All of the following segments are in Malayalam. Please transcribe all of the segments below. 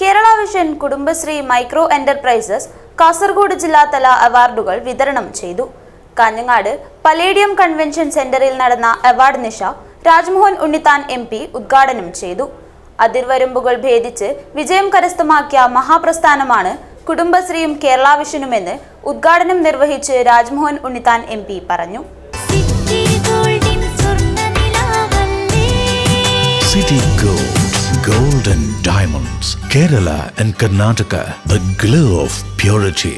Kerala vision Kudumbashree micro enterprises Kasaragod ജില്ലാതല അവാർഡുകൾ വിതരണം ചെയ്തു. കാഞ്ഞങ്ങാട് പലേഡിയം കൺവെൻഷൻ സെന്ററിൽ നടന്ന അവാർഡ് നിശ രാജ്മോഹൻ ഉണ്ണിത്താൻ എം പി ഉദ്ഘാടനം ചെയ്തു. അതിർവരമ്പുകൾ ഭേദിച്ച് വിജയം കരസ്ഥമാക്കിയ മഹാപ്രസ്ഥാനമാണ് കുടുംബശ്രീയും കേരള വിഷനുമെന്ന് ഉദ്ഘാടനം നിർവഹിച്ച് രാജ്മോഹൻ ഉണ്ണിത്താൻ എം പി പറഞ്ഞു. സിറ്റി ഗോൾഡിൻ സ്വർണനിലാവല്ലേ നിലാവല്ലേ city Gold. And Diamonds, Kerala and Karnataka, the glow of purity.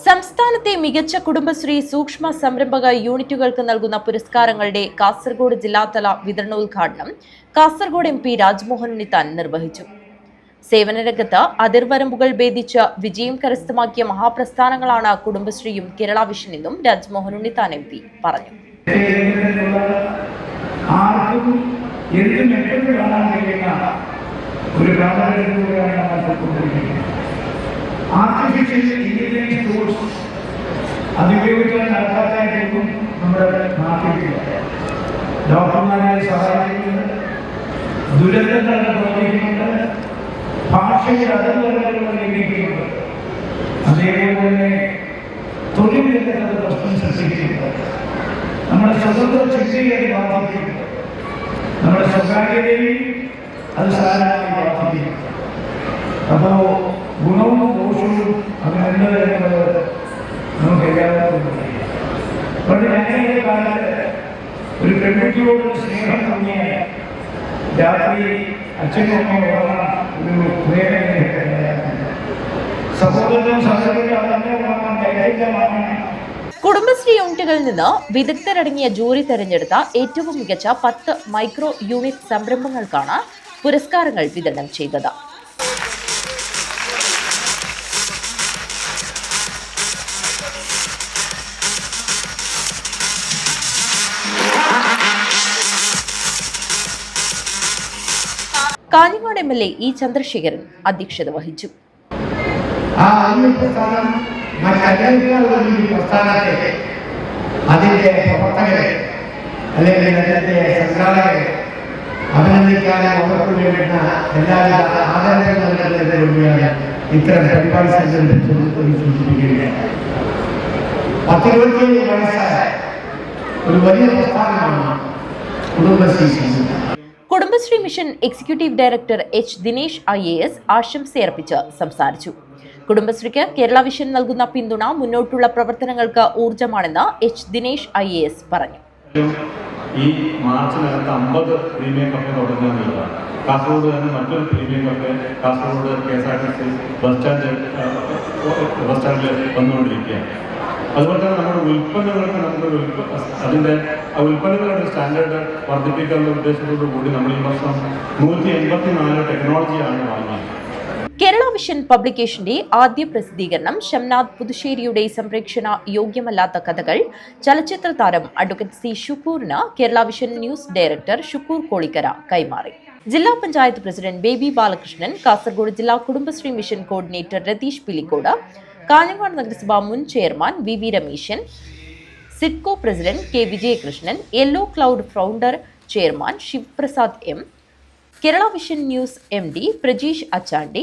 സംസ്ഥാനത്തെ മികച്ച കുടുംബശ്രീ സൂക്ഷ്മ സംരംഭക യൂണിറ്റുകൾക്ക് നൽകുന്ന പുരസ്കാരങ്ങളുടെ കാസർഗോഡ് ജില്ലാതല വിതരണോദ്ഘാടനം കാസർഗോഡ് എം പി രാജ്മോഹൻ ഉണ്ണിത്താൻ നിർവഹിച്ചു സേവനരംഗത്ത് അതിർവരമ്പുകൾ ഭേദിച്ച് വിജയം കരസ്ഥമാക്കിയ മഹാപ്രസ്ഥാനങ്ങളാണ് കുടുംബശ്രീയും കേരള വിഷൻ എന്നും രാജ്മോഹൻ ഉണ്ണിത്താൻ എം പി പറഞ്ഞു എന്തും എപ്പോഴും കാണാൻ കഴിയുന്ന ഒരു കാലഘട്ടത്തിലൂടെയാണ് നമ്മൾ പോയിക്കൊണ്ടിരിക്കുന്നത്. ആർട്ടിഫിഷ്യൽ ഇന്റലിജൻസ് ടൂൾസ് അതുപയോഗിക്കാൻ നടക്കാത്തായിട്ടും നമ്മുടെ നാട്ടിലില്ല. ഡോക്ടർമാരെ സഹായിക്കുന്നുണ്ട്. ദുരന്തങ്ങളുടെ പ്രവർത്തിക്കുന്നുണ്ട്. ഭാഷയിൽ അതിർവരകൾ ലംഘിക്കുന്നുണ്ട് അതേപോലെ തന്നെ തൊഴിൽ രംഗത്ത് പ്രശ്നം സൃഷ്ടിക്കുന്നുണ്ട്. നമ്മുടെ സ്വതന്ത്ര ചിന്തയെ അത് ബാധിക്കും നമ്മുടെ സ്വകാര്യതയിൽ അത് സാരമായി ബാധിക്കും അപ്പോ ഗുണവും ദോഷവും അത് നല്ലതെന്നുള്ളത് നമുക്ക് എല്ലാവർക്കും അറിയാം പണ്ട് ഞങ്ങളുടെ കാലത്ത് ഒരു പെൺകുട്ടിയോട് സ്നേഹം തോന്നിയാൽ രാത്രി അച്ഛനും അമ്മയും ഉറങ്ങാൻ ഒരു പ്രേരണ സഹോദരനും സഹോദരനും അതന്നെ ഉറങ്ങാൻ ധൈര്യമാണ് കുടുംബശ്രീ യൂണിറ്റുകളിൽ നിന്ന് വിദഗ്ധരടങ്ങിയ ജൂറി തെരഞ്ഞെടുത്ത ഏറ്റവും മികച്ച പത്ത് മൈക്രോ യൂണിറ്റ് സംരംഭങ്ങൾക്കാണ് പുരസ്കാരങ്ങൾ വിതരണം ചെയ്തത്. Kanhangad M L A E Chandrasekharan അധ്യക്ഷത വഹിച്ചു. ആ പ്രസ്ഥാനം മറ്റെല്ലാ ഈ പ്രസ്ഥാനത്തെ അതിന്റെ പ്രവർത്തകരെ അല്ലെങ്കിൽ അതിന്റെ സംഘാടകരെ അഭിനന്ദിക്കാനും അവർക്ക് വേണ്ടുന്ന എല്ലാവിധ ആദരങ്ങൾ നൽകുന്നതിന് വേണ്ടിയാണ് ഇത്തരം പരിപാടി സംഘടിപ്പിച്ചു സൂചിപ്പിക്കുകയാണ് പത്തിരുപത്തിയേഴ് വയസ്സായ ഒരു വലിയ പ്രസ്ഥാനമാണ് കുടുംബശ്രീ സംഘം Kudumbashree mission executive director H Dinesh I A S ആശംസയർപ്പിച്ച് സംസാരിച്ചു കുടുംബശ്രീക്ക് കേരള വിഷൻ നൽകുന്ന പിന്തുണ മുന്നോട്ടുള്ള പ്രവർത്തനങ്ങൾക്ക് ഊർജമാണെന്ന് H Dinesh I A S പറഞ്ഞു. ഈ മാർച്ചിനകത്ത് അമ്പത് പ്രീമിയം കഫേ തുടങ്ങുന്നതാണ് കാസർഗോഡ് തന്നെ മറ്റൊരു premium cafe Kasaragod K S R T C bus stand bus സ്റ്റാൻഡിൽ വന്നുകൊണ്ടിരിക്കുകയാണ്. അതുപോലെ തന്നെ നമ്മുടെ ഉൽപ്പന്നങ്ങൾക്ക് നമ്മുടെ അതിന്റെ ആ ഉൽപ്പന്നങ്ങളുടെ സ്റ്റാൻഡേർഡ് വർദ്ധിപ്പിക്കാനുള്ള ഉദ്ദേശത്തോടു കൂടി നമ്മൾ ഈ വർഷം നൂറ്റി എൺപത്തി നാല് ടെക്നോളജിയാണ് വാങ്ങിയത്. വിഷൻ പബ്ലിക്കേഷന്റെ ആദ്യ പ്രസിദ്ധീകരണം ഷംനാഥ് പുതുശ്ശേരിയുടെ സംപ്രേക്ഷണ യോഗ്യമല്ലാത്ത കഥകൾ ചലച്ചിത്ര താരം advocate C ഷുക്കൂറിന് Kerala vision news director Shukkoor Kolikkara കൈമാറി. ജില്ലാ പഞ്ചായത്ത് പ്രസിഡന്റ് ബേബി ബാലകൃഷ്ണൻ കാസർഗോഡ് ജില്ലാ കുടുംബശ്രീ മിഷൻ കോർഡിനേറ്റർ രതീഷ് പിലിക്കോട് കാഞ്ഞങ്ങാട് നഗരസഭ മുൻ chairman V V Rameshan SIDCO president K Vijayakrishnan yellow cloud founder chairman Shivaprasad M Kerala vision news M D Prajeesh Achandi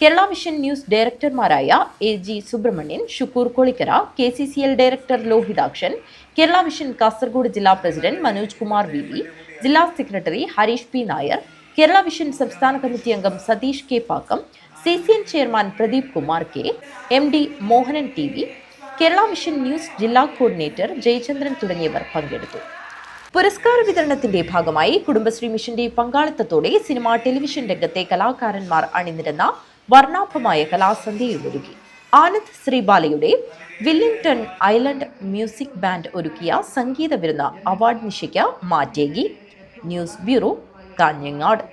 Kerala vision news ഡയറക്ടർമാരായ A G Subramanian Shukkoor Kolikkara K C C L director Lohithakshan Kerala vision Kasaragod ജില്ലാ president Manoj Kumar V V ജില്ലാ secretary Harish P Nair Kerala vision സംസ്ഥാന കമ്മിറ്റി അംഗം Satheesh K Pakkam C C N chairman Pradeep Kumar K M D Mohanan T V Kerala vision news ജില്ലാ കോർഡിനേറ്റർ ജയചന്ദ്രൻ തുടങ്ങിയവർ പങ്കെടുത്തു. പുരസ്കാര വിതരണത്തിന്റെ ഭാഗമായി കുടുംബശ്രീ മിഷന്റെ പങ്കാളിത്തത്തോടെ സിനിമ ടെലിവിഷൻ രംഗത്തെ കലാകാരന്മാർ അണിനിരന്ന വർണാഭമായ കലാസന്ധ്യയിൽ ഒരുക്കി. ആനന്ദ് ശ്രീബാലയുടെ വില്ലിംഗ്ടൺ ഐലൻഡ് മ്യൂസിക് ബാൻഡ് ഒരുക്കിയ സംഗീത വിരുന്ന അവാർഡ് നിശയ്ക്ക് മാറ്റേകി. News bureau Kanhangad.